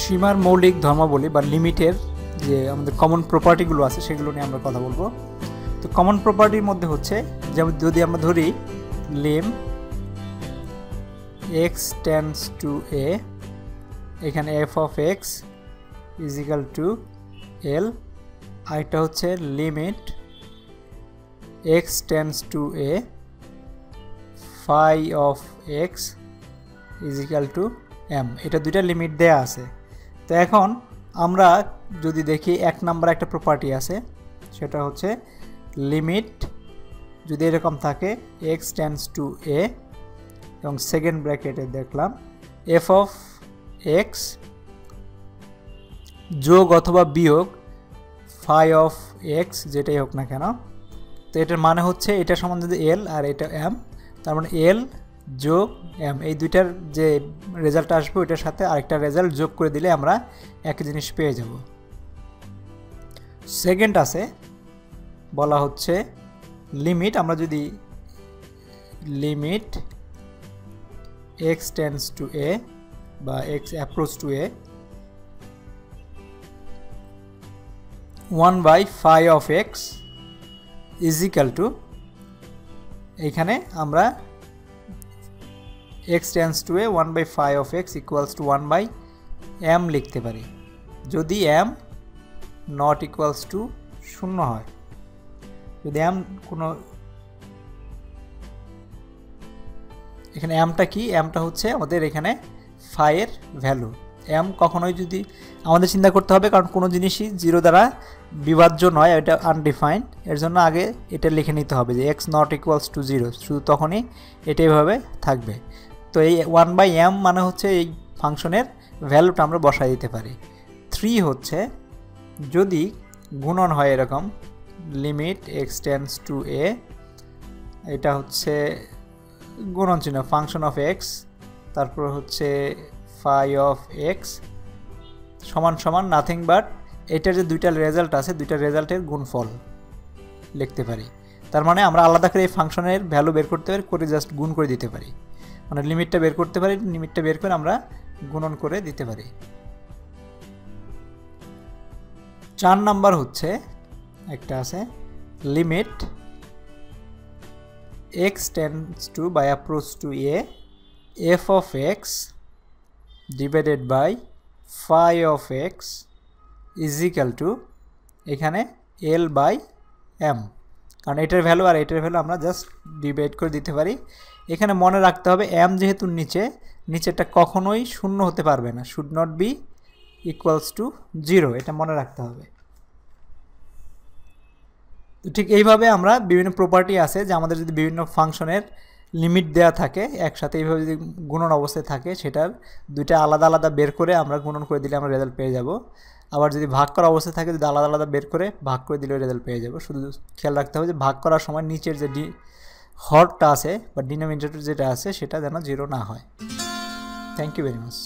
সীমার মৌলিক ধর্মাবলী বা লিমিটের যে আমাদের কমন প্রপার্টিগুলো আছে, সেগুলো নিয়ে আমরা কথা বলব। তো কমন প্রপার্টির মধ্যে হচ্ছে, যেমন যদি আমরা ধরি lim x tends to a এখানে f of x is equal to L আরেকটা হচ্ছে limit x tends to a phi of x is equal to M এটা দুইটা লিমিট দেয়া আছে। তো এখন আমরা যদি দেখি এক নাম্বার একটা প্রপার্টি আছে, সেটা হচ্ছে লিমিট যদি এরকম থাকে এক্স টেন্স টু এ এবং সেকেন্ড ব্র্যাকেটে দেখলাম এফ অফ এক্স যোগ অথবা বিয়োগ ফাই অফ এক্স যেটাই হোক না কেন, তো এটার মানে হচ্ছে এটা যদি এল আর এটা এম তার মানে এল যোগ, এম, এই দুইটার যে রেজাল্ট আসবে, ওইটার সাথে আরেকটা রেজাল্ট যোগ করে দিলে আমরা একই জিনিস পেয়ে যাব। সেকেন্ড আছে, বলা হচ্ছে লিমিট আমরা যদি limit x tends to a বা x approach to a one by phi of x is equal to এইখানে আমরা x tends to a one by phi of x equals to one by M লিখতে পারি। যদি am not equals two শূন্য হয়। যদি M কোনো এখানে এমটা কি? এমটা হচ্ছে আমাদের এখানে ফাইয়ের ভ্যালু এম কখনোই যদি আমাদের চিন্তা করতে হবে, কারণ কোনো জিনিসই জিরো দ্বারা বিভাজ্য নয়, এটা আনডিফাইন্ড এর জন্য আগে এটা লিখে নিতে হবে যে x not equals to zero শুধু তখনই এটা এভাবে থাকবে। তো এই ওয়ান বাই এম মানে হচ্ছে এই ফাংশনের ভ্যালুটা আমরা বসাই দিতে পারি। থ্রি হচ্ছে যদি গুণন হয় এরকম লিমিট এক্সটেন্স টু এ এটা হচ্ছে গুণন চিহ্ন ফাংশন অফ এক্স তারপর হচ্ছে ফাই অফ এক্স সমান সমান নাথিং বাট এটার যে দুইটা রেজাল্ট আছে, দুইটা রেজাল্টের গুণফল লিখতে পারি। তার মানে আমরা আলাদা করে এই ফাংশনের ভ্যালু বের করতে পারি, করে জাস্ট গুণ করে দিতে পারি। মানে লিমিটটা বের করতে পারি লিমিটটা বের করে আমরা গুণন করে দিতে পারি। চার নাম্বার হচ্ছে, একটা আছে limit x tends to by approach to a f of x divided by phi of x is equal to এখানে এল বাই এম কারণ এটার ভ্যালু আর এটার ভ্যালু আমরা জাস্ট ডিভাইড করে দিতে পারি। এখানে মনে রাখতে হবে এম যেহেতু নিচে, নিচেরটা কখনোই শূন্য হতে পারবে না should not be equals to zero এটা মনে রাখতে হবে। ঠিক এইভাবে আমরা বিভিন্ন প্রপার্টি আছে যে আমাদের যদি বিভিন্ন ফাংশনের লিমিট দেওয়া থাকে, একসাথে এইভাবে যদি গুণন অবস্থায় থাকে, সেটার দুইটা আলাদা আলাদা বের করে আমরা গুণন করে দিলে আমরা রেজাল্ট পেয়ে যাব। আবার যদি ভাগ করা অবস্থায় থাকে, যদি আলাদা আলাদা বের করে ভাগ করে দিলেও রেজাল্ট পেয়ে যাব। শুধু খেয়াল রাখতে হবে যে ভাগ করার সময় নিচের যে হরটা আছে বা ডিনোমিনেটর যেটা আছে, সেটা যেন জিরো না হয়। Thank you very much